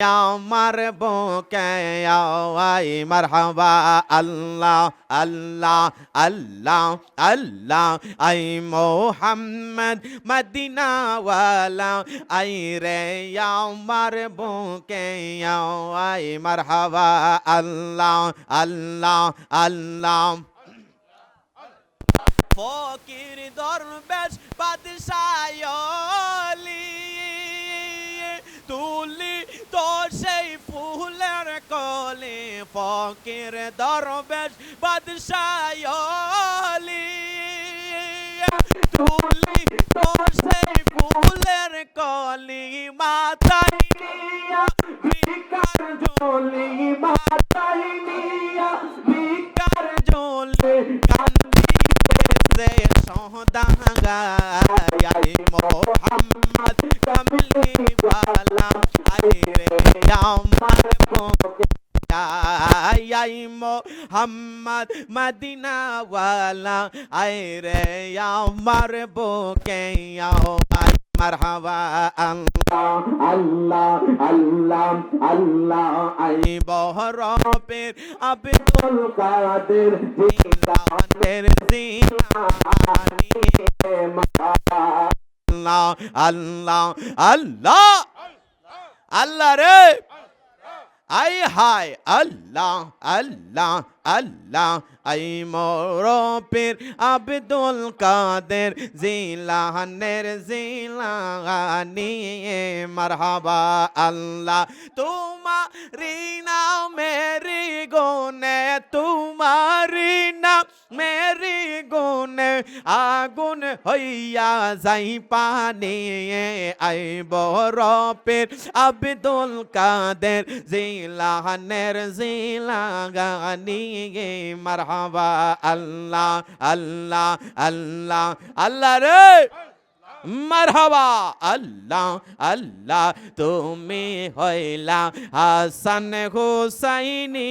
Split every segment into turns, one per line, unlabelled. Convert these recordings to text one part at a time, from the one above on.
আমার বুকে আই মারহাবা আল্লাহ আল্লাহ আল্লাহ আল্লাহ। আই মোহাম্মদ মদিনাওয়ালা, আই রে আমার বুকে আই মারহাবা আল্লাহ আল্লাহ আল্লাহ। ফকির দরবেশ বাদশায়লি ফকির দরবেশ বাদশায়লি তুলি তো সেই ফুলের কলি, মাথায় নিয়া ভিকার ঝোলি, মাথায় নিয়া মোহাম্মদ কমলি বালা আই রে আমার আই মোহাম্মদ মদিনা ওয়ালা আই রে আমার বুকে আও আই মারহাবা আল্লাহ
আল্লাহ আল্লাহ
আই বহরপের আব্দুল
কাদের
জিলানের Jilani Allah Allah Allah Allah রে আই হাই আল্লাহ আল্লাহ আল্লাহ। আই মোরপের আব্দুল কাদের জিলাহানের জিলানি মারহাবা আল্লাহ। তোমারি রিনা মেরি গুনে তোমারি মেরি গুনে আগুন হইয়া যাই পানে আই বরপের আব্দুল কাদের জিলানের জিলাগানি মারহাবা আল্লাহ আল্লাহ আল্লাহ আল্লাহ রে মারহাবা, আল্লাহ আল্লাহ, তুমি হইলা হাসান হুসাইনি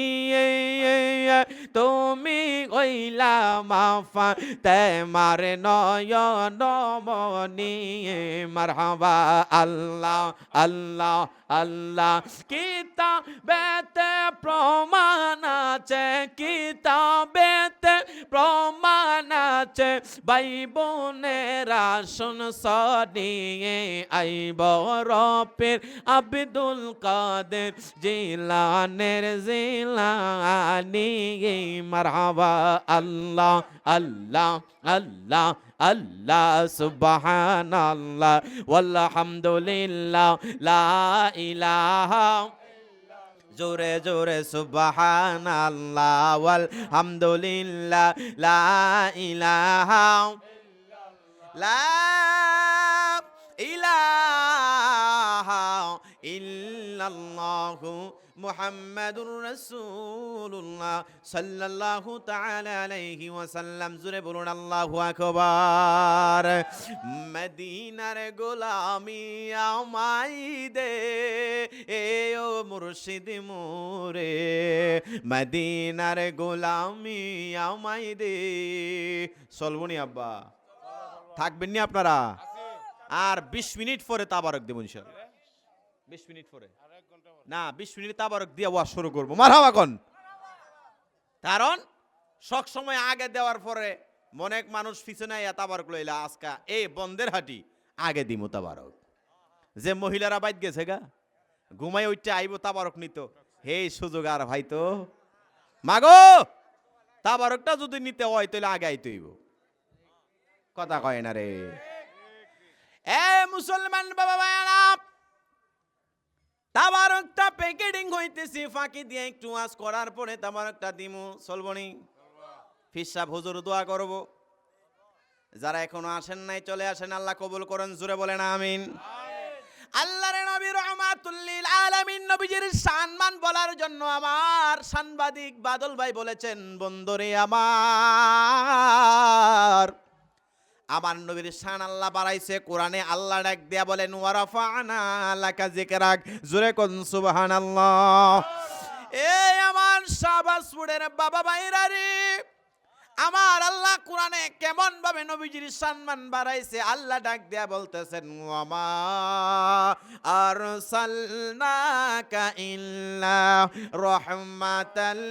তুমি হইলা মাফা, তেমার নয়ন মনি মারহাবা, আল্লাহ আল্লাহ আল্লাহ, কিতাবেতে প্রমাণ আছে কিতাবেতে প্রমাণ আছে ভাই বোনেরা শুন সনিয়ে আইব রপের আব্দুল কাদের জিলানের জিলানি, মারহাবা আল্লাহ আল্লাহ আল্লাহ আল্লাহ, সুবহানাল্লাহ, ওয়ালহামদুলিল্লাহ, লা ইলাহা জোরে জোরে সুবহানাল্লাহ, ওয়ালহামদুলিল্লাহ, লা ইলাহা লা ইলাহা ইল্লাল্লাহু মুহাম্মাদুর রাসূলুল্লাহ সাল্লাল্লাহু তাআলা আলাইহি ওয়াসাল্লাম। জুরে বলুন, আল্লাহু আকবার। মদিনার গোলামি আমাই দে। মুর্শিদ মোরে, মদিনার গোলামি আমাই দে। চলবনি আব্বা, থাকবেন নি আপনারা? আর বিশ মিনিট পরে তাবারক দেব ইনশাল্লাহ বিশ মিনিট পরে। না, বিশ মিনিট তাবারক দিয়ে ওয়াজ শুরু করব। মারহাবা কোন? কারণ সব সময় আগে দেওয়ার পরে অনেক মানুষ পিছনে তাবারক লইলা, আজকা এই বন্ধের হাটি, আগে দিমু তাবারক। যে মহিলারা বাইত গেছে গা ঘুমাই উঠতে আইব, তাবারক নিত। হে সুযোগ আর ভাই তো। মাগো, তাবারকটা যদি নিতে হয়, তাহলে আগে আইতে হইব। কথা কয় না রে। এ মুসলমান বাবা ভাইয়ারা, তাবারকটা প্যাকেটিং হইতেছি, ফাঁকি দিয়ে একটু ওয়াজ করার পরে তাবারকটা দিমু। চলবনি ফিসাব হুজুর দোয়া করব। যারা এখনও আসেন নাই, চলে আসেন, আল্লাহ কবুল করেন জুড়ে বলেন, আমিন। আল্লাহর নবী রহমাতুল্লিল আলামিন নবীজির সম্মান বলার জন্য আমার সাংবাদিক বাদল ভাই বলেছেন বন্দরে আমার আমার নবীর শান আল্লাহ বাড়াইছে কোরআনে আল্লাহ ডাক দিয়া বলেন ওয়ারাফানা লাকা যিকরাক। জোরে কোন সুবহানাল্লাহ। এই আমার শাহবাজপুরের বাবা ভাইরা রে। আমার আল্লাহ কোরআনে কেমন ভাবে নবীজির সম্মান বাড়াইছে, আল্লাহ ডাক দেয়া বলতেছেন, ওয়ামা আরসালনাকা ইল্লা রাহমাতাল